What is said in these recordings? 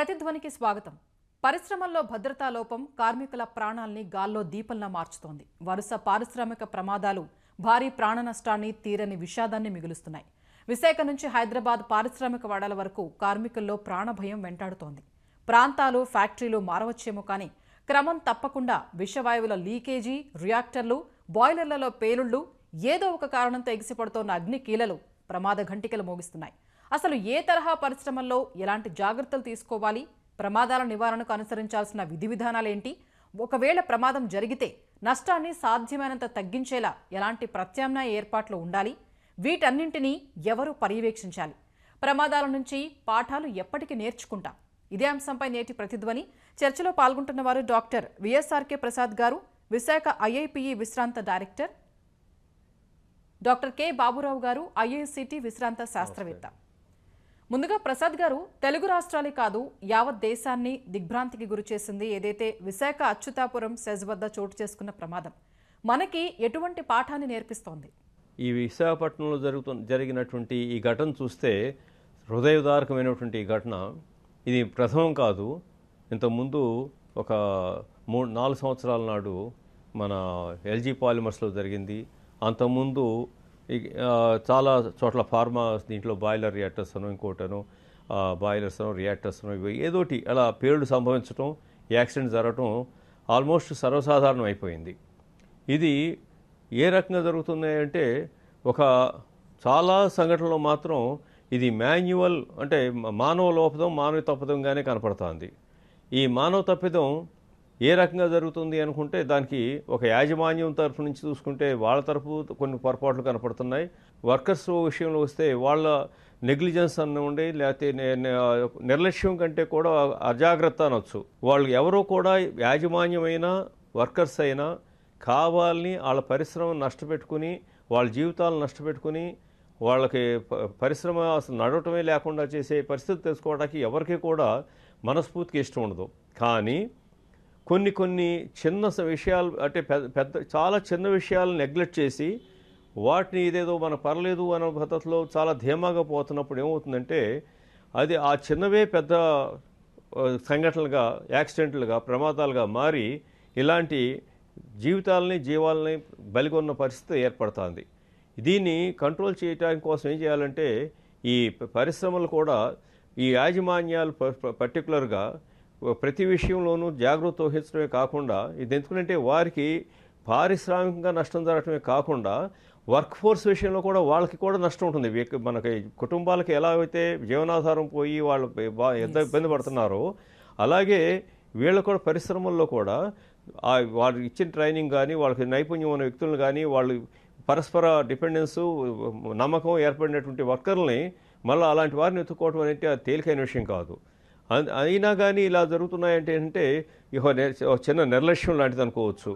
ప్రతిధ్వనికి స్వాగతం. పరిశ్రమల్లో భద్రతా లోపం కార్మికుల ప్రాణాల్ని గాల్లో దీపంలా మార్చుతోంది. వరుస పారిశ్రామిక ప్రమాదాలు భారీ ప్రాణ నష్టాన్ని తీరని విషాదాన్ని మిగులుస్తున్నాయి. విశాఖ నుంచి హైదరాబాద్ పారిశ్రామిక వాడల వరకు కార్మికుల్లో ప్రాణభయం వెంటాడుతోంది. ప్రాంతాలు ఫ్యాక్టరీలు మారవచ్చేమో కానీ క్రమం తప్పకుండా విషవాయువుల లీకేజీ రియాక్టర్లు బాయిలర్లలో పేలుళ్ళు ఏదో ఒక కారణంతో ఎగిసిపడుతోన్న అగ్ని కీలలు ప్రమాద ఘంటికలు మోగిస్తున్నాయి. అసలు ఏ తరహా పరిశ్రమల్లో ఎలాంటి జాగ్రత్తలు తీసుకోవాలి? ప్రమాదాల నివారణకు అనుసరించాల్సిన విధి విధానాలేంటి? ఒకవేళ ప్రమాదం జరిగితే నష్టాన్ని సాధ్యమైనంత తగ్గించేలా ఎలాంటి ప్రత్యామ్నాయ ఏర్పాట్లు ఉండాలి? వీటన్నింటినీ ఎవరు పర్యవేక్షించాలి? ప్రమాదాల నుంచి పాఠాలు ఎప్పటికీ నేర్చుకుంటాం? ఇదే అంశంపై నేటి ప్రతిధ్వని. చర్చలో పాల్గొంటున్న వారు doctor VSRK Prasad garu Visakha IIPE విశ్రాంత director doctor K. Baburao garu IICT విశ్రాంత శాస్త్రవేత్త. ముందుగా ప్రసాద్ గారు తెలుగు రాష్ట్రాలే కాదు యావత్ దేశాన్ని దిగ్భ్రాంతికి గురిచేసింది ఏదైతే విశాఖ అచ్యుతాపురం సెజ్ వద్ద చోటు చేసుకున్న ప్రమాదం. మనకి ఎటువంటి పాఠాన్ని నేర్పిస్తోంది? ఈ విశాఖపట్నంలో జరుగుతున్న జరిగినటువంటి ఈ ఘటన చూస్తే హృదయదారకమైనటువంటి ఈ ఘటన. ఇది ప్రథమం కాదు. ఇంతకుముందు ఒక మూడు నాలుగు సంవత్సరాల నాడు మన ఎల్జీ పాలిమర్స్లో జరిగింది. అంతకుముందు చాలా చోట్ల ఫార్మా దీంట్లో బాయిలర్ రియాక్టర్స్ అను ఇంకోటను బాయిలర్స్ అను రియాక్టర్స్ అను ఇవి ఏదోటి అలా పేలుడు సంభవించడం యాక్సిడెంట్ జరగటం ఆల్మోస్ట్ సర్వసాధారణం అయిపోయింది. ఇది ఏ రకంగా జరుగుతున్నాయి అంటే ఒక చాలా సంఘటనలో మాత్రం ఇది మాన్యువల్ అంటే మానవ లోపదం మానవ తప్పిదంగానే కనపడుతుంది. ఈ మానవ తప్పిదం ఏ రకంగా జరుగుతుంది అనుకుంటే దానికి ఒక యాజమాన్యం తరఫు నుంచి చూసుకుంటే వాళ్ళ తరఫు కొన్ని పొరపాట్లు కనపడుతున్నాయి. వర్కర్స్ విషయంలో వస్తే వాళ్ళ నెగ్లిజెన్స్ ఉండి లేకపోతే నిర్లక్ష్యం కంటే కూడా అజాగ్రత్త అనొచ్చు. వాళ్ళు ఎవరో కూడా యాజమాన్యమైనా వర్కర్స్ అయినా కావాలని వాళ్ళ పరిశ్రమ నష్టపెట్టుకుని వాళ్ళ జీవితాలను నష్టపెట్టుకుని వాళ్ళకి పరిశ్రమ అసలు నడవటమే లేకుండా చేసే పరిస్థితి తెలుసుకోవడానికి ఎవరికి కూడా మనస్ఫూర్తికి ఇష్టం ఉండదు. కానీ కొన్ని కొన్ని చిన్న స- విషయాలు అంటే పెద్ద పెద్ద చాలా చిన్న విషయాలు నెగ్లెక్ట్ చేసి వాటిని ఇదేదో మన పర్లేదు అనే పద్ధతిలో చాలా ధీమాగా పోతున్నప్పుడు ఏమవుతుందంటే అది ఆ చిన్నవే పెద్ద సంఘటనలుగా యాక్సిడెంట్లుగా ప్రమాదాలుగా మారి ఇలాంటి జీవితాలని జీవాలని బలిగొన్న పరిస్థితి ఏర్పడుతుంది. దీన్ని కంట్రోల్ చేయడానికి కోసం ఏం చేయాలంటే ఈ పరిశ్రమలు కూడా ఈ యాజమాన్యాలు ప- పర్టికులర్గా ప్రతి విషయంలోనూ జాగ్రత్త వహించడమే కాకుండా ఇది ఎందుకంటే వారికి పారిశ్రామికంగా నష్టం జరగటమే కాకుండా వర్క్ ఫోర్స్ విషయంలో కూడా వాళ్ళకి కూడా నష్టం ఉంటుంది. మనకి కుటుంబాలకి ఎలా అయితే జీవనాధారం పోయి వాళ్ళు ఎంత ఇబ్బంది పడుతున్నారో అలాగే వీళ్ళు కూడా పరిశ్రమల్లో కూడా వాళ్ళు ఇచ్చిన ట్రైనింగ్ కానీ వాళ్ళకి నైపుణ్యం ఉన్న వ్యక్తులను కానీ వాళ్ళు పరస్పర డిపెండెన్స్ నమ్మకం ఏర్పడినటువంటి వర్కర్లని మళ్ళీ అలాంటి వారిని ఎత్తుకోవడం అనేది తేలికైన విషయం కాదు. అయినా కానీ ఇలా జరుగుతున్నాయంటే అంటే ఇహో చిన్న నిర్లక్ష్యం లాంటిది అనుకోవచ్చు.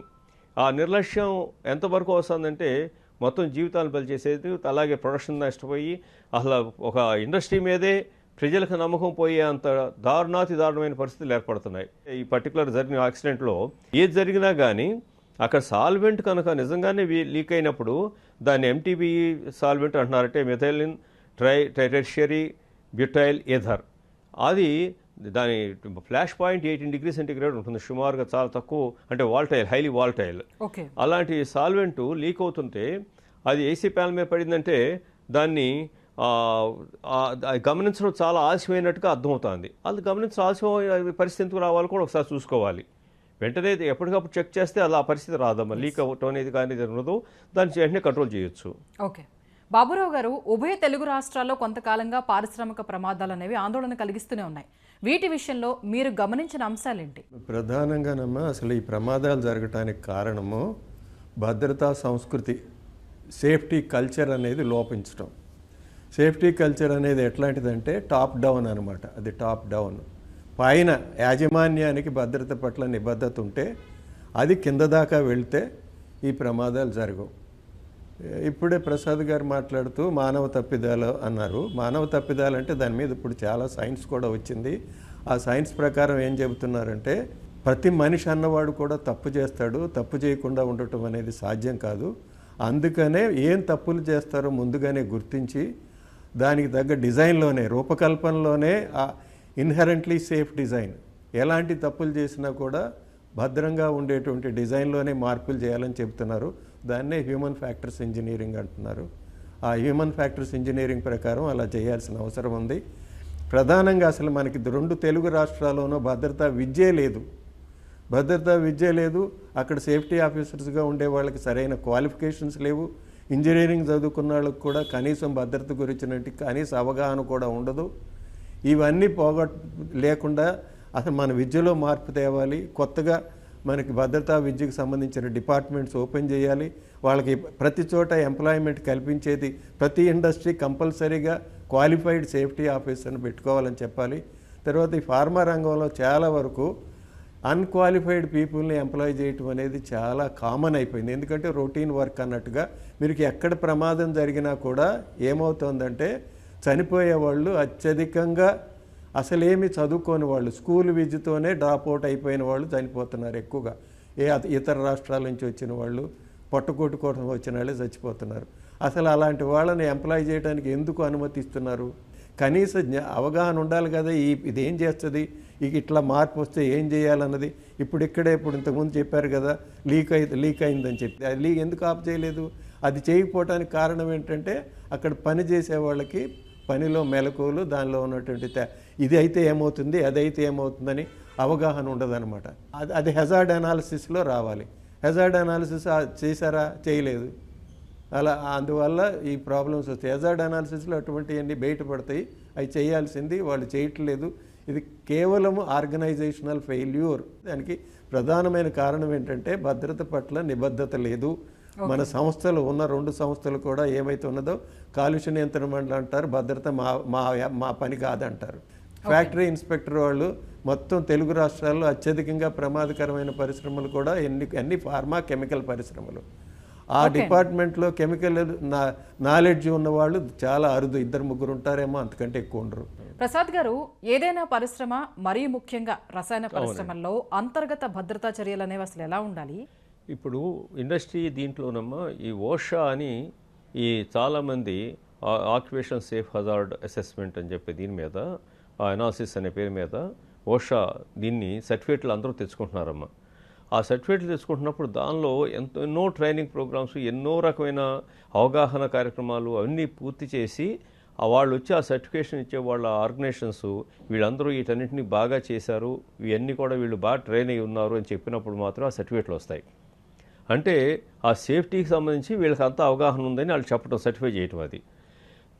ఆ నిర్లక్ష్యం ఎంతవరకు వస్తుందంటే మొత్తం జీవితాలను బలి చేసేది అలాగే ప్రొడక్షన్ నష్టపోయి అసలు ఒక ఇండస్ట్రీ మీదే ప్రజలకు నమ్మకం పోయే అంత దారుణాతి దారుణమైన పరిస్థితులు ఏర్పడుతున్నాయి. ఈ పర్టికులర్ జరిగిన యాక్సిడెంట్లో ఏది జరిగినా కానీ అక్కడ సాల్వెంట్ కనుక నిజంగానే వీ- లీక్ అయినప్పుడు దాన్ని ఎంటీబీ సాల్వెంట్ అంటున్నారంటే methylene tri tertiary butyl ether అది దాని flash point eighteen degree centigrade ఉంటుంది. సుమారుగా చాలా తక్కువ అంటే వాల్టైల్ హైలీ వాల్టైల్. ఓకే. అలాంటి సాల్వెంట్ లీక్ అవుతుంటే అది ఏసీ ప్యానల్ మీద పడిందంటే దాన్ని గమనించడం చాలా ఆలస్యమైనట్టుగా అర్థమవుతుంది. అది గమనించడం ఆలస్యం పరిస్థితి ఎందుకు రావాలి కూడా ఒకసారి చూసుకోవాలి. వెంటనే ఎప్పటికప్పుడు చెక్ చేస్తే అలా పరిస్థితి రాదమ్మా లీక్ అవ్వటం అనేది కానీ ఉండదు దాన్ని వెంటనే కంట్రోల్ చేయొచ్చు. ఓకే. బాబురావు గారు ఉభయ తెలుగు రాష్ట్రాల్లో కొంతకాలంగా పారిశ్రామిక ప్రమాదాలు అనేవి ఆందోళన కలిగిస్తూనే ఉన్నాయి. వీటి విషయంలో మీరు గమనించిన అంశాలేంటి? ప్రధానంగానమ్మా అసలు ఈ ప్రమాదాలు జరగటానికి కారణము భద్రతా సంస్కృతి సేఫ్టీ కల్చర్ అనేది లోపించడం సేఫ్టీ కల్చర్ అనేది ఎట్లాంటిదంటే టాప్ డౌన్ అనమాట అది టాప్ డౌన్. పైన యాజమాన్యానికి భద్రత పట్ల నిబద్ధత ఉంటే అది కింద దాకా వెళ్తే ఈ ప్రమాదాలు జరగవు. ఇప్పుడే ప్రసాద్ గారు మాట్లాడుతూ మానవ తప్పిదాలు అన్నారు. మానవ తప్పిదాలు అంటే దాని మీద ఇప్పుడు చాలా సైన్స్ కూడా వచ్చింది. ఆ సైన్స్ ప్రకారం ఏం చెబుతున్నారంటే ప్రతి మనిషి అన్నవాడు కూడా తప్పు చేస్తాడు తప్పు చేయకుండా ఉండటం అనేది సాధ్యం కాదు. అందుకనే ఏం తప్పులు చేస్తారో ముందుగానే గుర్తించి దానికి తగ్గ డిజైన్లోనే రూపకల్పనలోనే ఆ ఇన్హరెంట్లీ సేఫ్ డిజైన్. ఎలాంటి తప్పులు చేసినా కూడా భద్రంగా ఉండేటువంటి డిజైన్లోనే మార్పులు చేయాలని చెబుతున్నారు. దాన్నే హ్యూమన్ ఫ్యాక్టర్స్ ఇంజనీరింగ్ అంటున్నారు. ఆ హ్యూమన్ ఫ్యాక్టర్స్ ఇంజనీరింగ్ ప్రకారం అలా చేయాల్సిన అవసరం ఉంది. ప్రధానంగా అసలు మనకి రెండు తెలుగు రాష్ట్రాల్లోనూ భద్రతా విద్యే లేదు. భద్రతా విద్య లేదు. అక్కడ సేఫ్టీ ఆఫీసర్స్గా ఉండే వాళ్ళకి సరైన క్వాలిఫికేషన్స్ లేవు. ఇంజనీరింగ్ చదువుకున్న వాళ్ళకి కూడా కనీసం భద్రత గురించినట్టు కనీస అవగాహన కూడా ఉండదు. ఇవన్నీ పోగొట్ లేకుండా అసలు మన విద్యలో మార్పు తేవాలి. కొత్తగా మనకి భద్రతా విద్యకు సంబంధించిన డిపార్ట్మెంట్స్ ఓపెన్ చేయాలి. వాళ్ళకి ప్రతి చోట ఎంప్లాయ్మెంట్ కల్పించేది ప్రతి ఇండస్ట్రీ కంపల్సరీగా క్వాలిఫైడ్ సేఫ్టీ ఆఫీసర్ని పెట్టుకోవాలని చెప్పాలి. తర్వాత ఈ ఫార్మా రంగంలో చాలా వరకు అన్క్వాలిఫైడ్ పీపుల్ని ఎంప్లాయ్ చేయటం అనేది చాలా కామన్ అయిపోయింది. ఎందుకంటే రొటీన్ వర్క్ అన్నట్టుగా మీకు ఎక్కడ ప్రమాదం జరిగినా కూడా ఏమవుతుందంటే చనిపోయే వాళ్ళు అత్యధికంగా అసలేమి చదువుకోని వాళ్ళు స్కూల్ విద్యతోనే డ్రాప్ అవుట్ అయిపోయిన వాళ్ళు చనిపోతున్నారు ఎక్కువగా. ఏ ఇతర రాష్ట్రాల నుంచి వచ్చిన వాళ్ళు పట్టుకోటు కోసం వచ్చిన వాళ్ళే చచ్చిపోతున్నారు. అసలు అలాంటి వాళ్ళని ఎంప్లాయ్ చేయడానికి ఎందుకు అనుమతిస్తున్నారు? కనీస జ్ఞా- అవగాహన ఉండాలి కదా ఈ ఇది ఏం చేస్తుంది? ఇక ఇట్లా మార్పు వస్తే ఏం చేయాలన్నది ఇప్పుడు ఇక్కడే ఇప్పుడు ఇంతకుముందు చెప్పారు కదా లీక్ అయి లీక్ అయిందని చెప్పి. అది లీక్ ఎందుకు ఆఫ్ చేయలేదు? అది చేయకపోవడానికి కారణం ఏంటంటే అక్కడ పని చేసే వాళ్ళకి పనిలో మెలకువలు దానిలో ఉన్నటువంటి ఇది అయితే ఏమవుతుంది అదైతే ఏమవుతుందని అవగాహన ఉండదన్నమాట. అది అది హెజార్డ్ అనాలిసిస్లో రావాలి. హెజార్డ్ అనాలిసిస్ చేశారా చేయలేదు. అలా అందువల్ల ఈ ప్రాబ్లమ్స్ వస్తాయి. హెజార్డ్ అనాలిసిస్లో అటువంటివన్నీ బయటపడతాయి. అవి చేయాల్సింది వాళ్ళు చేయట్లేదు. ఇది కేవలం ఆర్గనైజేషనల్ ఫెయిల్యూర్ దానికి ప్రధానమైన కారణం ఏంటంటే భద్రత పట్ల నిబద్ధత లేదు. మన సంస్థలు ఉన్న రెండు సంస్థలు కూడా ఏమైతే ఉన్నదో కాలుష్య నియంత్రణ మండలి అంటారు భద్రత మా మా మా పని కాదంటారు. ఫ్యాక్టరీ ఇన్స్పెక్టర్ వాళ్ళు మొత్తం తెలుగు రాష్ట్రాల్లో అత్యధికంగా ప్రమాదకరమైన పరిశ్రమలు కూడా ఎన్ని అన్ని ఫార్మా కెమికల్ పరిశ్రమలు. ఆ డిపార్ట్మెంట్లో కెమికల్ నాలెడ్జ్ ఉన్న వాళ్ళు చాలా అరుదు. ఇద్దరు ముగ్గురు ఉంటారేమో అంతకంటే ఎక్కువ ఉండరు. ప్రసాద్ గారు ఏదైనా పరిశ్రమ మరీ ముఖ్యంగా రసాయన పరిశ్రమల్లో అంతర్గత భద్రతా చర్యలు అనేవి అసలు ఎలా ఉండాలి? ఇప్పుడు ఇండస్ట్రీ దీంట్లోనమ్మా ఈ ఓషా అని ఈ చాలామంది ఆక్యుపేషన్ సేఫ్ హజార్డ్ అసెస్మెంట్ అని చెప్పి దీని మీద అనాలిసిస్ అనే పేరు మీద ఓషా దీన్ని సర్టిఫికేట్లు అందరూ తెచ్చుకుంటున్నారమ్మా. ఆ సర్టిఫికేట్లు తెచ్చుకుంటున్నప్పుడు దానిలో ఎంతో ఎన్నో ట్రైనింగ్ ప్రోగ్రామ్స్ ఎన్నో రకమైన అవగాహన కార్యక్రమాలు అవన్నీ పూర్తి చేసి వాళ్ళు వచ్చి ఆ సర్టిఫికేషన్ ఇచ్చే వాళ్ళ ఆర్గనైజేషన్స్ వీళ్ళందరూ వీటన్నింటినీ బాగా చేశారు. ఇవన్నీ కూడా వీళ్ళు బాగా ట్రైన్ అయి ఉన్నారు అని చెప్పినప్పుడు మాత్రం ఆ సర్టిఫికేట్లు వస్తాయి. అంటే ఆ సేఫ్టీకి సంబంధించి వీళ్ళకి అంత అవగాహన ఉందని వాళ్ళు చెప్పడం సర్టిఫై చేయటం అది.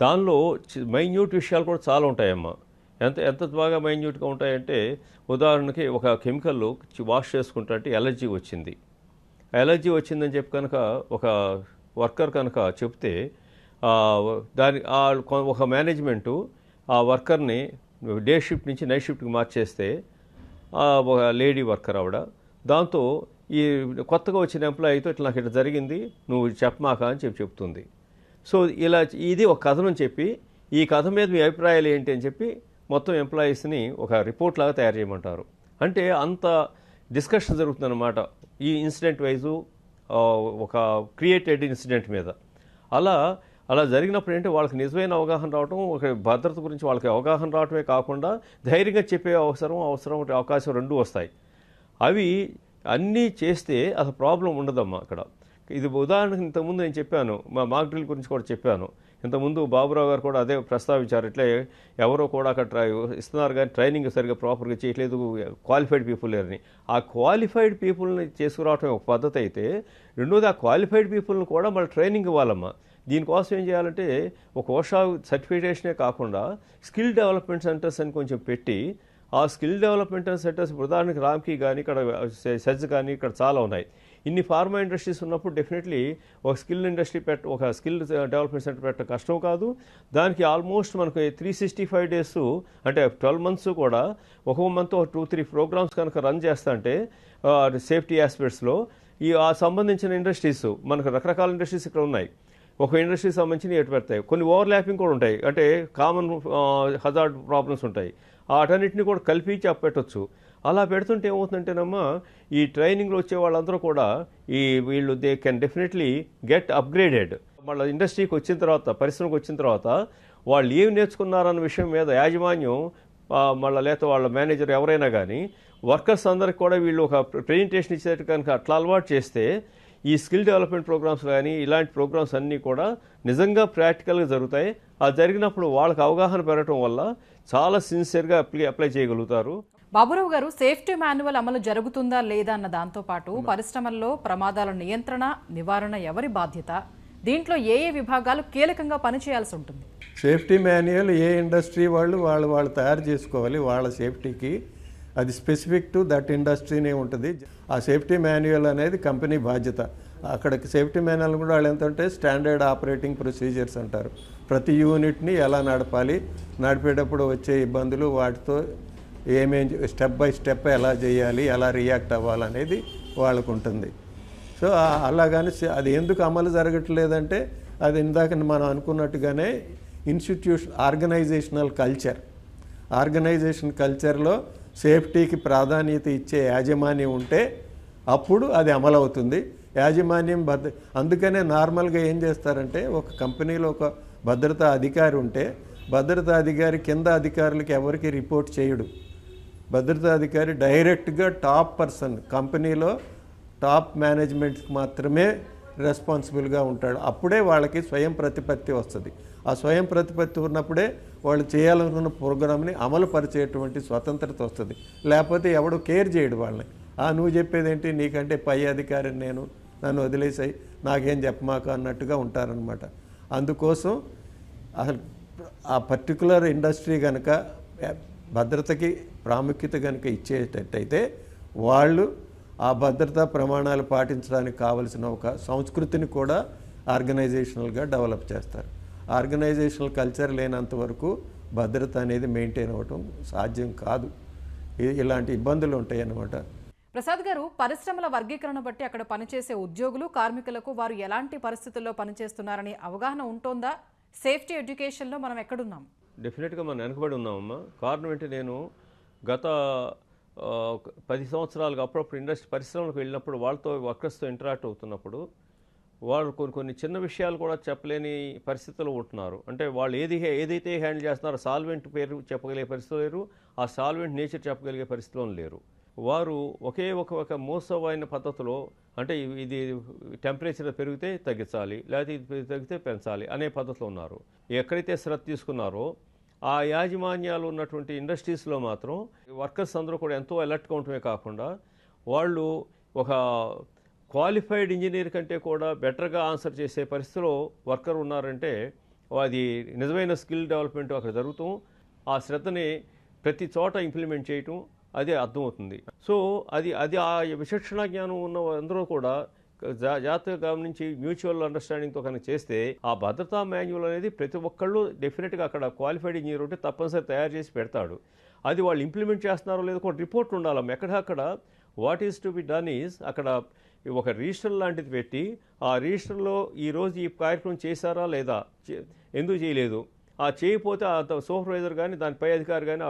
దానిలో మైన్యూట్ విషయాలు కూడా చాలా ఉంటాయమ్మా. ఎంత ఎంత బాగా మైన్యూట్గా ఉంటాయంటే ఉదాహరణకి ఒక కెమికల్ వాష్ చేసుకుంటే ఎలర్జీ వచ్చింది. ఆ ఎలర్జీ వచ్చిందని చెప్పి కనుక ఒక వర్కర్ కనుక చెప్తే దాని ఆ ఒక మేనేజ్మెంటు ఆ వర్కర్ని డే షిఫ్ట్ నుంచి నైట్ షిఫ్ట్కి మార్చేస్తే ఒక లేడీ వర్కర్ ఆవిడ దాంతో ఈ కొత్తగా వచ్చిన ఎంప్లాయీతో ఇట్లా నాకు ఇట్లా జరిగింది నువ్వు చెప్పమాక అని చెప్పి చెప్తుంది. సో ఇలా ఇది ఒక కథనం చెప్పి ఈ కథ మీద మీ అభిప్రాయాలు ఏంటి అని చెప్పి మొత్తం ఎంప్లాయీస్ని ఒక రిపోర్ట్ లాగా తయారు చేయమంటారు. అంటే అంత డిస్కషన్ జరుగుతుందన్నమాట. ఈ ఇన్సిడెంట్ వైజు ఒక క్రియేటెడ్ ఇన్సిడెంట్ మీద. అలా అలా జరిగినప్పుడు ఏంటంటే వాళ్ళకి నిజమైన అవగాహన రావడం ఒక భద్రత గురించి వాళ్ళకి అవగాహన రావటమే కాకుండా ధైర్యంగా చెప్పే అవసరం అవసరం అవకాశం రెండు వస్తాయి. అవి అన్నీ చేస్తే అసలు ప్రాబ్లం ఉండదమ్మా అక్కడ. ఇది ఉదాహరణకు ఇంతకుముందు నేను చెప్పాను మా మాక్ డ్రిల్ గురించి కూడా చెప్పాను. ఇంతకుముందు బాబురావు గారు కూడా అదే ప్రస్తావించారు ఇట్లే ఎవరో కూడా అక్కడ ఇస్తున్నారు కానీ ట్రైనింగ్ సరిగ్గా ప్రాపర్గా చేయట్లేదు క్వాలిఫైడ్ పీపుల్ లేరని. ఆ క్వాలిఫైడ్ పీపుల్ని చేసుకురావటం ఒక పద్ధతి అయితే రెండోది ఆ క్వాలిఫైడ్ పీపుల్ని కూడా మళ్ళీ ట్రైనింగ్ ఇవ్వాలమ్మా. దీనికోసం ఏం చేయాలంటే ఒక ఓషా సర్టిఫికేషనే కాకుండా స్కిల్ డెవలప్మెంట్ సెంటర్స్ అని కొంచెం పెట్టి ఆ స్కిల్ డెవలప్మెంట్ సెంటర్స్ ఇప్పుడు ఉదాహరణకి రామ్కి కానీ ఇక్కడ సెజ్ కానీ ఇక్కడ చాలా ఉన్నాయి. ఇన్ని ఫార్మా ఇండస్ట్రీస్ ఉన్నప్పుడు డెఫినెట్లీ ఒక స్కిల్ ఇండస్ట్రీ పెట్ట ఒక స్కిల్ డెవలప్మెంట్ సెంటర్ పెట్టడం కష్టం కాదు. దానికి ఆల్మోస్ట్ మనకు త్రీ సిక్స్టీ ఫైవ్ డేస్ అంటే ట్వెల్వ్ మంత్స్ కూడా ఒక్కొక్క మంత్ ఒక టూ త్రీ ప్రోగ్రామ్స్ కనుక రన్ చేస్తా అంటే సేఫ్టీ ఆస్పెక్ట్స్లో ఈ ఆ సంబంధించిన ఇండస్ట్రీస్ మనకు రకరకాల ఇండస్ట్రీస్ ఇక్కడ ఉన్నాయి. ఒక ఇండస్ట్రీకి సంబంధించి ఎటు పెడతాయి. కొన్ని ఓవర్ ల్యాపింగ్ కూడా ఉంటాయి. అంటే కామన్ హజార్డ్ ప్రాబ్లమ్స్ ఉంటాయి. వాటన్నిటిని కూడా కలిపి చెప్పెట్టచ్చు అలా పెడుతుంటే ఏమవుతుందంటేనమ్మా ఈ ట్రైనింగ్లో వచ్చే వాళ్ళందరూ కూడా ఈ వీళ్ళు they can definitely get upgraded. వాళ్ళ ఇండస్ట్రీకి వచ్చిన తర్వాత పరిశ్రమకు వచ్చిన తర్వాత వాళ్ళు ఏం నేర్చుకున్నారన్న విషయం మీద యాజమాన్యం మళ్ళీ లేకపోతే వాళ్ళ మేనేజర్ ఎవరైనా కానీ వర్కర్స్ అందరికి కూడా వీళ్ళు ఒక ప్రెజెంటేషన్ ఇచ్చేటట్టు కనుక అట్లా అలవాటు చేస్తే ఈ స్కిల్ డెవలప్మెంట్ ప్రోగ్రామ్స్ కానీ ఇలాంటి ప్రోగ్రామ్స్ అన్నీ కూడా నిజంగా ప్రాక్టికల్గా జరుగుతాయి. అది జరిగినప్పుడు వాళ్ళకి అవగాహన పెరగటం వల్ల చాలా సిన్సియర్గా అప్లై అప్లై చేయగలుగుతారు. బాబురావు గారు సేఫ్టీ మాన్యువల్ అమలు జరుగుతుందా లేదా అన్న దాంతో పాటు పరిశ్రమల్లో ప్రమాదాల నియంత్రణ నివారణ ఎవరి బాధ్యత? దీంట్లో ఏ ఏ విభాగాలు కీలకంగా పనిచేయాల్సి ఉంటుంది? సేఫ్టీ మాన్యువల్ ఏ ఇండస్ట్రీ వాళ్ళు వాళ్ళు వాళ్ళు తయారు చేసుకోవాలి వాళ్ళ సేఫ్టీకి. అది స్పెసిఫిక్ టు దట్ ఇండస్ట్రీనే ఉంటుంది. ఆ సేఫ్టీ మాన్యువల్ అనేది కంపెనీ బాధ్యత. అక్కడికి సేఫ్టీ మాన్యువల్ కూడా వాళ్ళు ఎంత అంటే స్టాండర్డ్ ఆపరేటింగ్ ప్రొసీజర్స్ అంటారు. ప్రతి యూనిట్ని ఎలా నడపాలి నడిపేటప్పుడు వచ్చే ఇబ్బందులు వాటితో ఏమేం స్టెప్ బై స్టెప్ ఎలా చేయాలి ఎలా రియాక్ట్ అవ్వాలనేది వాళ్ళకు ఉంటుంది సో ఆ- అలాగని అది ఎందుకు అమలు జరగట్లేదంటే అది ఇందాక మనం అనుకున్నట్టుగానే ఇన్స్టిట్యూషన్ ఆర్గనైజేషనల్ కల్చర్ ఆర్గనైజేషన్ కల్చర్లో సేఫ్టీకి ప్రాధాన్యత ఇచ్చే యాజమాన్యం ఉంటే అప్పుడు అది అమలవుతుంది. యాజమాన్యం భద్ర అందుకనే నార్మల్గా ఏం చేస్తారంటే ఒక కంపెనీలో ఒక భద్రతా అధికారి ఉంటే భద్రతా అధికారి కింద అధికారులకి ఎవరికి రిపోర్ట్ చేయడు. భద్రతా అధికారి డైరెక్ట్గా టాప్ పర్సన్ కంపెనీలో టాప్ మేనేజ్మెంట్కి మాత్రమే రెస్పాన్సిబుల్గా ఉంటాడు. అప్పుడే వాళ్ళకి స్వయం ప్రతిపత్తి వస్తుంది. ఆ స్వయం ప్రతిపత్తి ఉన్నప్పుడే వాళ్ళు చేయాలనుకున్న ప్రోగ్రామ్ని అమలు పరిచేటువంటి స్వతంత్రత వస్తుంది. లేకపోతే ఎవడు కేర్ చేయడు వాళ్ళని. ఆ నువ్వు చెప్పేదేంటి? నీకంటే పై అధికారిని నేను. నన్ను వదిలేసాయి. నాకేం చెప్పమాక అన్నట్టుగా ఉంటారనమాట అందుకోసం అసలు ఆ పర్టికులర్ ఇండస్ట్రీ కనుక భద్రతకి ప్రాముఖ్యత కనుక ఇచ్చేటట్టయితే వాళ్ళు ఆ భద్రతా ప్రమాణాలు పాటించడానికి కావలసిన ఒక సంస్కృతిని కూడా ఆర్గనైజేషనల్గా డెవలప్ చేస్తారు. ఆర్గనైజేషనల్ కల్చర్ లేనంత వరకు భద్రత అనేది మెయింటైన్ అవ్వటం సాధ్యం కాదు. ఇలాంటి ఇబ్బందులు ఉంటాయి అన్నమాట ప్రసాద్ గారు పరిశ్రమల వర్గీకరణ బట్టి అక్కడ పనిచేసే ఉద్యోగులు కార్మికులకు వారు ఎలాంటి పరిస్థితుల్లో పనిచేస్తున్నారని అవగాహన ఉంటోందా? సేఫ్టీ ఎడ్యుకేషన్లో మనం ఎక్కడున్నాం? డెఫినెట్గా మనం వెనకబడి ఉన్నామమ్మా. కారణం ఏంటి? నేను గత పది సంవత్సరాలుగా అప్పుడప్పుడు ఇండస్ట్రీ పరిశ్రమలకు వెళ్ళినప్పుడు వాళ్ళతో వర్కర్స్తో ఇంటరాక్ట్ అవుతున్నప్పుడు వాళ్ళు కొన్ని కొన్ని చిన్న విషయాలు కూడా చెప్పలేని పరిస్థితుల్లో ఉంటున్నారు. అంటే వాళ్ళు ఏది ఏదైతే హ్యాండిల్ చేస్తున్నారో సాల్వెంట్ పేరు చెప్పగలిగే పరిస్థితులు లేరు. ఆ సాల్వెంట్ నేచర్ చెప్పగలిగే పరిస్థితిలో లేరు. వారు ఒకే ఒక ఒక మోసమైన పద్ధతిలో అంటే ఇది టెంపరేచర్ పెరిగితే తగ్గించాలి లేకపోతే ఇది తగ్గితే పెంచాలి అనే పద్ధతిలో ఉన్నారు. ఎక్కడైతే శ్రద్ధ తీసుకున్నారో ఆ యాజమాన్యాలు ఉన్నటువంటి ఇండస్ట్రీస్లో మాత్రం వర్కర్స్ అందరూ కూడా ఎంతో అలర్ట్గా ఉండటమే కాకుండా వాళ్ళు ఒక క్వాలిఫైడ్ ఇంజనీర్ కంటే కూడా బెటర్గా ఆన్సర్ చేసే పరిస్థితిలో వర్కర్ ఉన్నారంటే అది నిజమైన స్కిల్ డెవలప్మెంట్ అక్కడ జరుగుతాం ఆ శ్రద్ధని ప్రతి చోట ఇంప్లిమెంట్ చేయటం అదే అర్థమవుతుంది. సో అది అది ఆ విచక్షణ జ్ఞానం ఉన్న అందరూ కూడా జా- జాగ్రత్తగా గమనించి మ్యూచువల్ అండర్స్టాండింగ్తో కనుక చేస్తే ఆ భద్రతా మాన్యువల్ అనేది ప్రతి ఒక్కళ్ళు డెఫినెట్గా అక్కడ క్వాలిఫైడ్ ఇంజనీర్ ఉంటే తప్పనిసరి తయారు చేసి పెడతాడు. అది వాళ్ళు ఇంప్లిమెంట్ చేస్తున్నారో లేదో కూడా రిపోర్ట్ ఉండాలి. ఎక్కడక్కడ what is to be done is అక్కడ ఒక రిజిస్టర్ లాంటిది పెట్టి ఆ రిజిస్టర్లో ఈరోజు ఈ కార్యక్రమం చేశారా లేదా? ఎందుకు చేయలేదు? ఆ చేయకపోతే ఆ సూపర్వైజర్ కానీ దాని పై అధికారి కానీ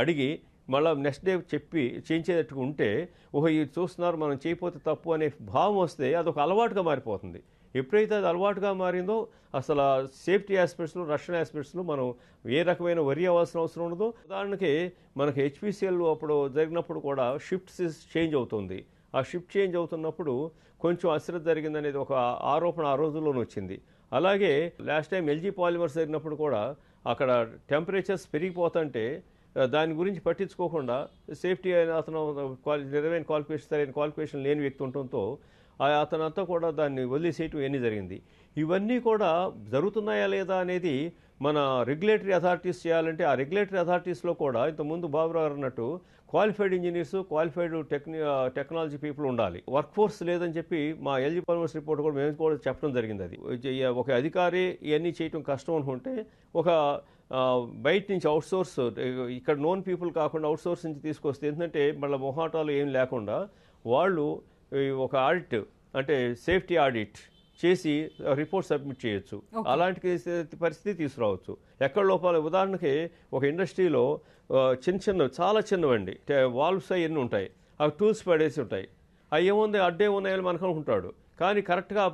అడిగి మళ్ళీ నెక్స్ట్ డే చెప్పి చేయించేటట్టుగా ఉంటే ఓహో ఇది చూస్తున్నారు మనం చేయకపోతే తప్పు అనే భావం వస్తే అదొక అలవాటుగా మారిపోతుంది. ఎప్పుడైతే అది అలవాటుగా మారిందో అసలు సేఫ్టీ ఆస్పెక్ట్స్లో రక్షణ ఆస్పెక్ట్స్లో మనం ఏ రకమైన వరి అవ్వాల్సిన అవసరం ఉండదు. ఉదాహరణకి మనకి హెచ్పిసిఎల్ అప్పుడు జరిగినప్పుడు కూడా షిఫ్ట్ చేంజ్ అవుతుంది. ఆ షిఫ్ట్ చేంజ్ అవుతున్నప్పుడు కొంచెం అశ్రద్ధ జరిగిందనేది ఒక ఆరోపణ ఆ రోజుల్లోనే వచ్చింది. అలాగే లాస్ట్ టైం ఎల్జీ పాలిమర్స్ జరిగినప్పుడు కూడా అక్కడ టెంపరేచర్స్ పెరిగిపోతుంటే దాని గురించి పట్టించుకోకుండా సేఫ్టీ అయిన అతను క్వాలి నిజమైన క్వాలిఫికేషన్ సరైన క్వాలిఫికేషన్ లేని వ్యక్తి ఉండటంతో అతనంతా కూడా దాన్ని వదిలేసేయటం ఇవన్నీ జరిగింది. ఇవన్నీ కూడా జరుగుతున్నాయా లేదా అనేది మన రెగ్యులేటరీ అథారిటీస్ చేయాలంటే ఆ రెగ్యులేటరీ అథారిటీస్లో కూడా ఇంతకుముందు బాబురావు అన్నట్టు qualified engineers qualified techni technology people ఉండాలి. వర్క్ ఫోర్స్ లేదని చెప్పి మా ఎల్జీ పర్మర్స్ రిపోర్ట్ కూడా మేము కూడా చెప్పడం జరిగింది అది. ఒక అధికారి ఇవన్నీ చేయటం కష్టం అనుకుంటే ఒక బయట నుంచి అవుట్ సోర్స్ ఇక్కడ నోన్ పీపుల్ కాకుండా అవుట్ సోర్స్ నుంచి తీసుకొస్తే ఏంటంటే మళ్ళీ మొహాటాలు ఏం లేకుండా వాళ్ళు ఒక ఆడిట్ అంటే సేఫ్టీ ఆడిట్ చేసి రిపోర్ట్ సబ్మిట్ చేయొచ్చు. అలాంటి పరిస్థితి తీసుకురావచ్చు. ఎక్కడ లోపాలు? ఉదాహరణకి ఒక ఇండస్ట్రీలో చిన్న చిన్న చాలా చిన్నవండి. వాల్వ్స్ అవన్నీ ఉంటాయి? అవి టూల్స్ పడేసి ఉంటాయి. అవి ఏముంది? అడ్డే ఉన్నాయని మనకు అనుకుంటాడు. కానీ కరెక్ట్గా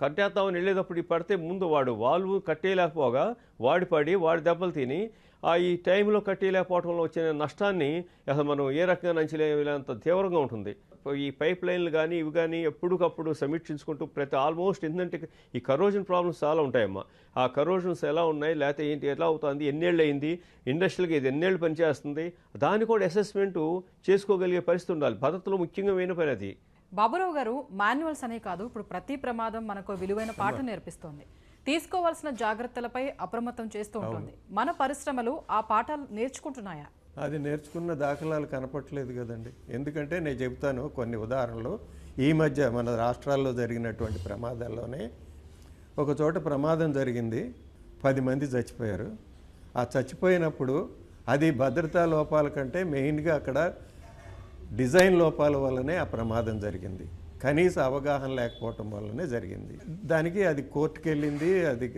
కట్టేద్దామని వెళ్ళేటప్పుడు పడితే ముందు వాడు వాల్వ్ కట్టేయలేకపోగా వాడి పడి వాడి దెబ్బలు తిని ఆ ఈ టైంలో కట్టేయలేకపోవడంలో వచ్చిన నష్టాన్ని అసలు మనం ఏ రకంగా నంచలేంత తీవ్రంగా ఉంటుంది. ఈ పైప్ లైన్లు కానీ ఇవి కానీ ఎప్పటికప్పుడు సమీక్షించుకుంటూ ప్రతి ఆల్మోస్ట్ ఏంటంటే ఈ కరోజన్ ప్రాబ్లమ్స్ చాలా ఉంటాయమ్మా. ఆ కరోజన్స్ ఎలా ఉన్నాయి? లేకపోతే ఏంటి? ఎలా అవుతుంది? ఎన్నేళ్ళు అయింది? ఇండస్ట్రీకి ఇది ఎన్నేళ్ళు పనిచేస్తుంది? దాన్ని కూడా అసెస్మెంట్ చేసుకోగలిగే పరిస్థితి ఉండాలి. భద్రతలో ముఖ్యంగా పని అది. బాబురావు గారు మాన్యువల్స్ అనే కాదు ఇప్పుడు ప్రతి ప్రమాదం మనకు విలువైన పాఠం నేర్పిస్తోంది. తీసుకోవాల్సిన జాగ్రత్తలపై అప్రమత్తం చేస్తూ ఉంటుంది. మన పరిశ్రమలు ఆ పాఠాలు నేర్చుకుంటున్నాయా? అది నేర్చుకున్న దాఖలాలు కనపట్లేదు కదండి. ఎందుకంటే నేను చెప్తాను కొన్ని ఉదాహరణలు. ఈ మధ్య మన రాష్ట్రాల్లో జరిగినటువంటి ప్రమాదాల్లోనే ఒక చోట ప్రమాదం జరిగింది. పది మంది చచ్చిపోయారు. ఆ చచ్చిపోయినప్పుడు అది భద్రతా లోపాల కంటే మెయిన్గా అక్కడ డిజైన్ లోపాల వల్లనే ఆ ప్రమాదం జరిగింది. కనీస అవగాహన లేకపోవటం వల్లనే జరిగింది. దానికి అది కోర్టుకు వెళ్ళింది అది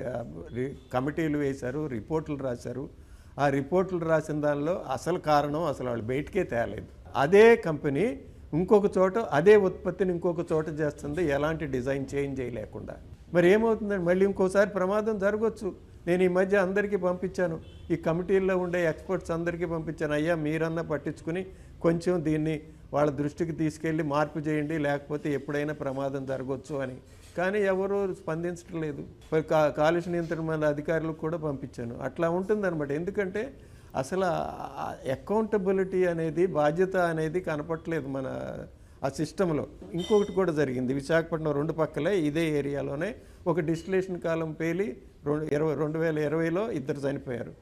కమిటీలు వేశారు రిపోర్టులు రాశారు. ఆ రిపోర్ట్లు రాసిన దానిలో అసలు కారణం అసలు వాళ్ళు బయటికే తేలేదు. అదే కంపెనీ ఇంకొక చోట అదే ఉత్పత్తిని ఇంకొక చోట చేస్తుంది. ఎలాంటి డిజైన్ చేంజ్ చేయలేకుండా. మరి ఏమవుతుందండి? మళ్ళీ ఇంకోసారి ప్రమాదం జరగవచ్చు నేను ఈ మధ్య అందరికీ పంపించాను. ఈ కమిటీల్లో ఉండే ఎక్స్పర్ట్స్ అందరికీ పంపించాను. అయ్యా మీరన్నా పట్టించుకుని కొంచెం దీన్ని వాళ్ళ దృష్టికి తీసుకెళ్ళి మార్పు చేయండి. లేకపోతే ఎప్పుడైనా ప్రమాదం జరగవచ్చు అని కానీ ఎవరు స్పందించడం లేదు. కా కాలుష్య నియంత్రణ మన అధికారులకు కూడా పంపించాను. అట్లా ఉంటుందన్నమాట. ఎందుకంటే అసలు అకౌంటబిలిటీ అనేది బాధ్యత అనేది కనపట్లేదు మన ఆ సిస్టంలో. ఇంకొకటి కూడా జరిగింది. విశాఖపట్నం రెండు పక్కలే ఇదే ఏరియాలోనే ఒక డిస్టిలేషన్ కాలం పేలి రెండు ఇరవై రెండు వేల ఇరవైలో ఇద్దరు చనిపోయారు.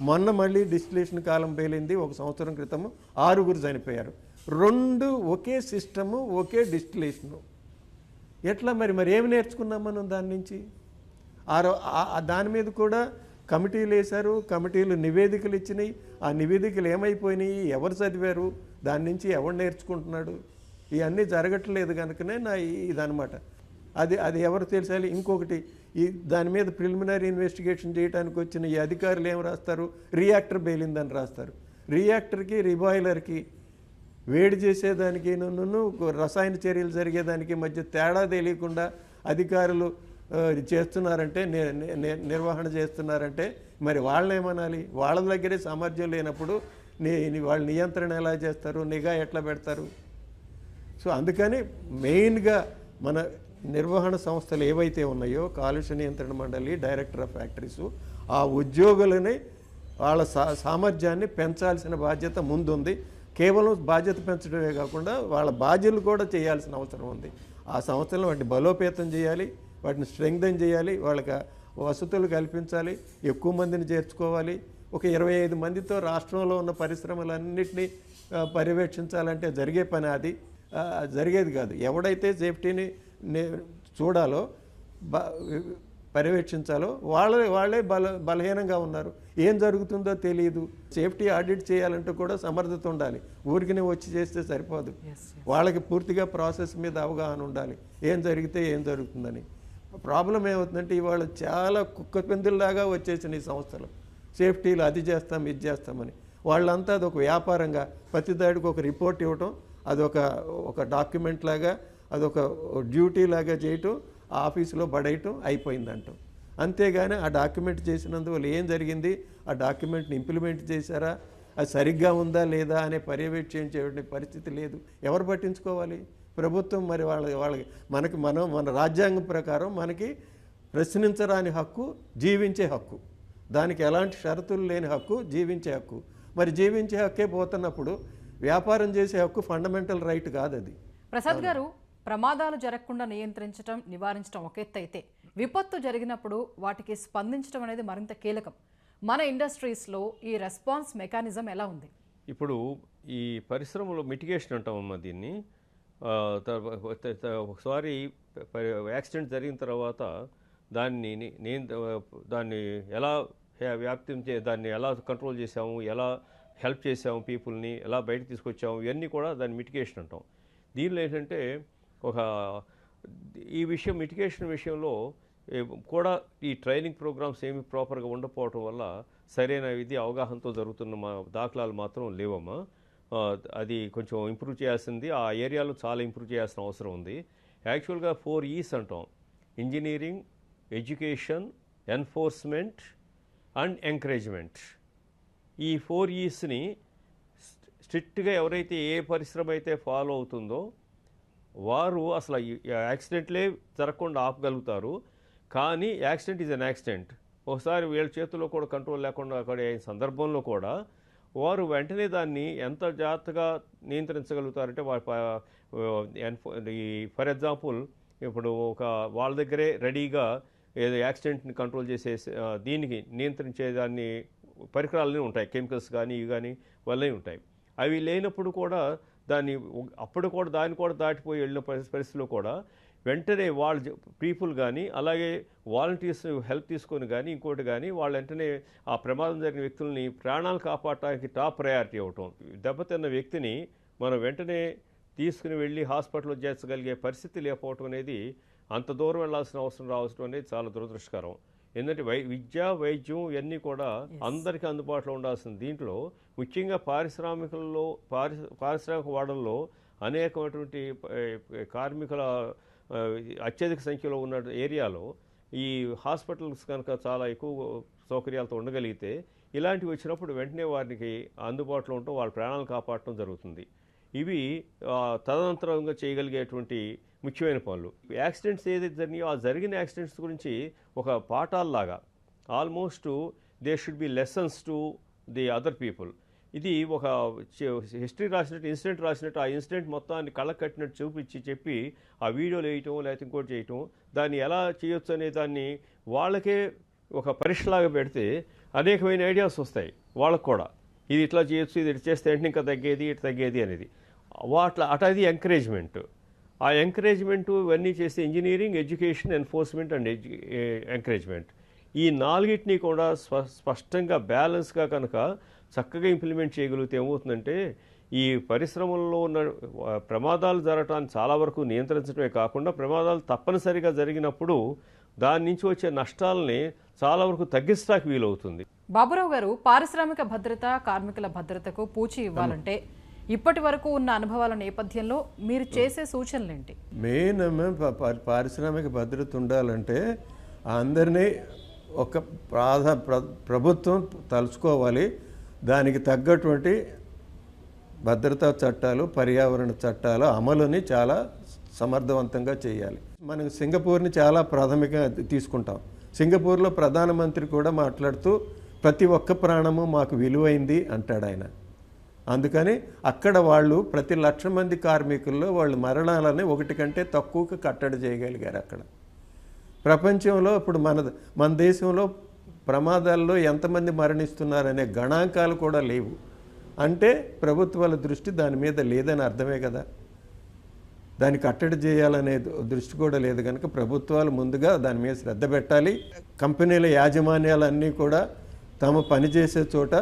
మొన్న మళ్ళీ డిస్టిలేషన్ కాలం పేలింది ఒక సంవత్సరం క్రితము ఆరుగురు చనిపోయారు. రెండు ఒకే సిస్టము ఒకే డిస్టిలేషను. ఎట్లా మరి? మరి ఏమి నేర్చుకున్నాం మనం దాని నుంచి? ఆరో దాని మీద కూడా కమిటీలు వేశారు కమిటీలు నివేదికలు ఇచ్చినాయి. ఆ నివేదికలు ఏమైపోయినాయి? ఎవరు చదివారు? దాని నుంచి ఎవరు నేర్చుకుంటున్నాడు? ఇవన్నీ జరగట్లేదు కనుకనే నా ఇదనమాట అది అది ఎవరు తెలిసాలి? ఇంకొకటి ఈ దాని మీద ప్రిలిమినరీ ఇన్వెస్టిగేషన్ చేయడానికి వచ్చిన ఈ అధికారులు ఏం రాస్తారు? రియాక్టర్ బెయిలిందని రాస్తారు. రియాక్టర్కి రిబాయిలర్కి వేడి చేసేదానికి నన్ను రసాయన చర్యలు జరిగేదానికి మధ్య తేడా తెలియకుండా అధికారులు చేస్తున్నారంటే నిర్వహణ చేస్తున్నారంటే మరి వాళ్ళని ఏమనాలి? వాళ్ళ దగ్గరే సామర్థ్యం లేనప్పుడు నీ వాళ్ళ నియంత్రణ ఎలా చేస్తారు? నిఘా ఎట్లా పెడతారు? సో అందుకని మెయిన్గా మన నిర్వహణ సంస్థలు ఏవైతే ఉన్నాయో కాలుష్య నియంత్రణ మండలి డైరెక్టర్ ఆఫ్ ఫ్యాక్టరీస్ ఆ ఉద్యోగులని వాళ్ళ సా సామర్థ్యాన్ని పెంచాల్సిన బాధ్యత ముందుంది. కేవలం బాధ్యత పెంచడమే కాకుండా వాళ్ళ బాధ్యతలు కూడా చేయాల్సిన అవసరం ఉంది. ఆ సంస్థలను వాటిని బలోపేతం చేయాలి వాటిని స్ట్రెంగ్దన్ చేయాలి వాళ్ళకి వసతులు కల్పించాలి ఎక్కువ మందిని చేర్చుకోవాలి. ఒక ఇరవై ఐదు మందితో రాష్ట్రంలో ఉన్న పరిశ్రమలన్నింటినీ పర్యవేక్షించాలంటే జరిగే పని అది. జరిగేది కాదు. ఎవడైతే సేఫ్టీని నే- చూడాలో పర్యవేక్షించాలో వాళ్ళే వాళ్ళే బల బలహీనంగా ఉన్నారు. ఏం జరుగుతుందో తెలియదు సేఫ్టీ ఆడిట్ చేయాలంటే కూడా సమర్థత ఉండాలి. ఊరికినే వచ్చి చేస్తే సరిపోదు. వాళ్ళకి పూర్తిగా ప్రాసెస్ మీద అవగాహన ఉండాలి. ఏం జరిగితే ఏం జరుగుతుందని. ప్రాబ్లం ఏమవుతుందంటే ఇవాళ చాలా కుక్క పెందుల్లాగా వచ్చేసిన ఈ సంస్థలు. సేఫ్టీలు అది చేస్తాం ఇది చేస్తామని. వాళ్ళంతా అదొక వ్యాపారంగా ప్రతి దాడికి ఒక రిపోర్ట్ ఇవ్వటం అదొక ఒక డాక్యుమెంట్ లాగా అదొక డ్యూటీ లాగా చేయటం ఆఫీసులో పడేయటం అయిపోయిందంటాం. అంతేగాని ఆ డాక్యుమెంట్ చేసినందువల్ల ఏం జరిగింది? ఆ డాక్యుమెంట్ని ఇంప్లిమెంట్ చేశారా? అది సరిగ్గా ఉందా లేదా అనే పర్యవేక్షించే పరిస్థితి లేదు. ఎవరు పట్టించుకోవాలి? ప్రభుత్వం మరి వాళ్ళ వాళ్ళకి మనకి మనం మన రాజ్యాంగం ప్రకారం మనకి ప్రశ్నించరాని హక్కు జీవించే హక్కు. దానికి ఎలాంటి షరతులు లేని హక్కు జీవించే హక్కు. మరి జీవించే హక్కే పోతున్నప్పుడు వ్యాపారం చేసే హక్కు ఫండమెంటల్ రైట్ కాదు అది ప్రసాద్ గారు ప్రమాదాలు జరగకుండా నియంత్రించడం నివారించడం ఒక అయితే విపత్తు జరిగినప్పుడు వాటికి స్పందించడం అనేది మరింత కీలకం. మన ఇండస్ట్రీస్లో ఈ రెస్పాన్స్ మెకానిజం ఎలా ఉంది? ఇప్పుడు ఈ పరిశ్రమలో మిటిగేషన్ అంటామమ్మా దీన్ని. ఒకసారి యాక్సిడెంట్ జరిగిన తర్వాత దాన్ని నేను దాన్ని ఎలా హ్యా- చే దాన్ని ఎలా కంట్రోల్ చేసాము ఎలా హెల్ప్ చేసాము పీపుల్ని ఎలా బయటకు తీసుకొచ్చాము ఇవన్నీ కూడా దాన్ని మిటిగేషన్ అంటాం. దీనిలో ఏంటంటే ఒక ఈ విషయం మిటిగేషన్ విషయంలో కూడా ఈ ట్రైనింగ్ ప్రోగ్రామ్స్ ఏమి ప్రాపర్గా ఉండకపోవటం వల్ల సరైన ఇది అవగాహనతో జరుగుతున్న మా దాఖలాలు మాత్రం లేవమ్మా. అది కొంచెం ఇంప్రూవ్ చేయాల్సింది. ఆ ఏరియాలో చాలా ఇంప్రూవ్ చేయాల్సిన అవసరం ఉంది. యాక్చువల్గా ఫోర్ ఈస్ అంటాం. Engineering education enforcement and encouragement ఈ ఫోర్ ఈస్ని స్ట్రిక్ట్గా ఎవరైతే ఏ పరిశ్రమ అయితే ఫాలో అవుతుందో వారు అసలు యాక్సిడెంట్లే జరగకుండా ఆపగలుగుతారు. కానీ యాక్సిడెంట్ ఈజ్ అన్ యాక్సిడెంట్. ఒకసారి వీళ్ళ చేతుల్లో కూడా కంట్రోల్ లేకుండా అక్కడ అయిన సందర్భంలో కూడా వారు వెంటనే దాన్ని ఎంత జాగ్రత్తగా నియంత్రించగలుగుతారంటే వారి ఈ ఫర్ ఎగ్జాంపుల్ ఇప్పుడు ఒక వాళ్ళ దగ్గరే రెడీగా ఏదో యాక్సిడెంట్ని కంట్రోల్ చేసే దీనికి నియంత్రించే దాన్ని పరికరాలనే ఉంటాయి. కెమికల్స్ కానీ ఇవి కానీ వల్లే ఉంటాయి. అవి లేనప్పుడు కూడా దాన్ని అప్పుడు కూడా దాన్ని కూడా దాటిపోయి వెళ్ళిన పరిస్థితిలో కూడా వెంటనే వాళ్ళ పీపుల్ కానీ అలాగే వాలంటీర్స్ హెల్ప్ తీసుకొని కానీ ఇంకోటి కానీ వాళ్ళు వెంటనే ఆ ప్రమాదం జరిగిన వ్యక్తుల్ని ప్రాణాలు కాపాడటానికి టాప్ ప్రయారిటీ అవటం దెబ్బతిన్న వ్యక్తిని మనం వెంటనే తీసుకుని వెళ్ళి హాస్పిటల్లో చేర్చగలిగే పరిస్థితి లేకపోవటం అనేది అంత దూరం వెళ్ళాల్సిన అవసరం రావడం అనేది చాలా దురదృష్టకరం. ఎందుకంటే వై విద్య వైద్యం ఇవన్నీ కూడా అందరికీ అందుబాటులో ఉండాల్సిన దీంట్లో ముఖ్యంగా పారిశ్రామికల్లో పారి పారిశ్రామిక వాడల్లో అనేకమైనటువంటి కార్మికుల అత్యధిక సంఖ్యలో ఉన్న ఏరియాలో ఈ హాస్పిటల్స్ కనుక చాలా ఎక్కువ సౌకర్యాలతో ఉండగలిగితే ఇలాంటివి వచ్చినప్పుడు వెంటనే వారికి అందుబాటులో ఉండటం వాళ్ళ ప్రాణాలు కాపాడటం జరుగుతుంది. ఇవి తదనంతరంగా చేయగలిగేటువంటి ముఖ్యమైన పనులు. యాక్సిడెంట్స్ ఏదైతే జరిగినాయో ఆ జరిగిన యాక్సిడెంట్స్ గురించి ఒక పాఠాల్లాగా almost they should be lessons to the other people. ఇది ఒక హిస్టరీ రాసినట్టు ఇన్సిడెంట్ రాసినట్టు ఆ ఇన్సిడెంట్ మొత్తాన్ని కళ్ళకు కట్టినట్టు చూపించి చెప్పి ఆ వీడియోలు వేయటం లేకపోతే ఇంకోటి చేయటం దాన్ని ఎలా చేయొచ్చు అనే దాన్ని వాళ్ళకే ఒక పరీక్షలాగా పెడితే అనేకమైన ఐడియాస్ వస్తాయి వాళ్ళకు కూడా. ఇది ఇట్లా చేయొచ్చు ఇది ఇట్లా చేస్తే ఏంటి ఇంకా తగ్గేది ఇటు తగ్గేది అనేది. వాట్ల అటది ఎంకరేజ్మెంట్. ఆ ఎంకరేజ్మెంట్ ఇవన్నీ చేస్తే engineering education enforcement and encouragement ఈ నాలుగిటిని కూడా స్వ స్పష్టంగా బ్యాలెన్స్గా కనుక చక్కగా ఇంప్లిమెంట్ చేయగలిగితే ఏమవుతుందంటే ఈ పరిశ్రమల్లో ఉన్న ప్రమాదాలు జరగటాన్ని చాలా వరకు నియంత్రించడమే కాకుండా ప్రమాదాలు తప్పనిసరిగా జరిగినప్పుడు దాని నుంచి వచ్చే నష్టాలని చాలా వరకు తగ్గించడానికి వీలవుతుంది. బాబురావు గారు పారిశ్రామిక భద్రత కార్మికుల భద్రతకు పూచి ఇవ్వాలంటే ఇప్పటి వరకు ఉన్న అనుభవాల నేపథ్యంలో మీరు చేసే సూచనలు ఏంటి మెయిన్ ప- ప- పారిశ్రామిక భద్రత ఉండాలంటే అందరినీ ఒక ప్రాధ ప్ర- ప్రభుత్వం తలుచుకోవాలి. దానికి తగ్గటువంటి భద్రతా చట్టాలు పర్యావరణ చట్టాల అమలుని చాలా సమర్థవంతంగా చేయాలి. మనం సింగపూర్ని చాలా ప్రాథమికంగా తీసుకుంటాం. సింగపూర్లో ప్రధానమంత్రి కూడా మాట్లాడుతూ ప్రతి ఒక్క ప్రాణము మాకు విలువైంది అంటాడు ఆయన. అందుకని అక్కడ వాళ్ళు ప్రతి లక్ష మంది కార్మికుల్లో వాళ్ళు మరణాలని ఒకటి కంటే తక్కువకు కట్టడి చేయగలిగారు అక్కడ. ప్రపంచంలో ఇప్పుడు మన మన దేశంలో ప్రమాదాల్లో ఎంతమంది మరణిస్తున్నారనే గణాంకాలు కూడా లేవు. అంటే ప్రభుత్వాల దృష్టి దాని మీద లేదని అర్థమే కదా. దాన్ని కట్టడి చేయాలనే దృష్టి కూడా లేదు కనుక ప్రభుత్వాలు ముందుగా దాని మీద శ్రద్ధ పెట్టాలి. కంపెనీల యాజమాన్యాలన్నీ కూడా తమ పనిచేసే చోట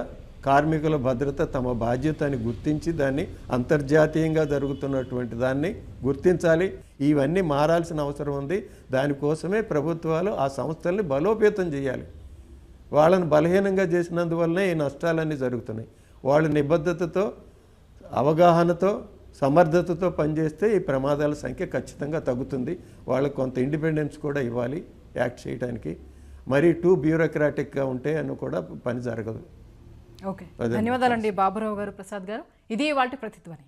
కార్మికుల భద్రత తమ బాధ్యత అని గుర్తించి దాన్ని అంతర్జాతీయంగా జరుగుతున్నటువంటి దాన్ని గుర్తించాలి. ఇవన్నీ మారాల్సిన అవసరం ఉంది. దానికోసమే ప్రభుత్వాలు ఆ సంస్థల్ని బలోపేతం చేయాలి. వాళ్ళని బలహీనంగా చేసినందువల్లనే ఈ నష్టాలన్నీ జరుగుతున్నాయి. వాళ్ళ నిబద్ధతతో అవగాహనతో సమర్థతతో పనిచేస్తే ఈ ప్రమాదాల సంఖ్య ఖచ్చితంగా తగ్గుతుంది. వాళ్ళకి కొంత ఇండిపెండెన్స్ కూడా ఇవ్వాలి యాక్ట్ చేయడానికి మరీ టూ బ్యూరోక్రాటిక్గా ఉంటే అని కూడా పని జరగదు. ఓకే. ధన్యవాదాలండి బాబురావు గారు ప్రసాద్ గారు. ఇది వాటి ప్రతిధ్వని.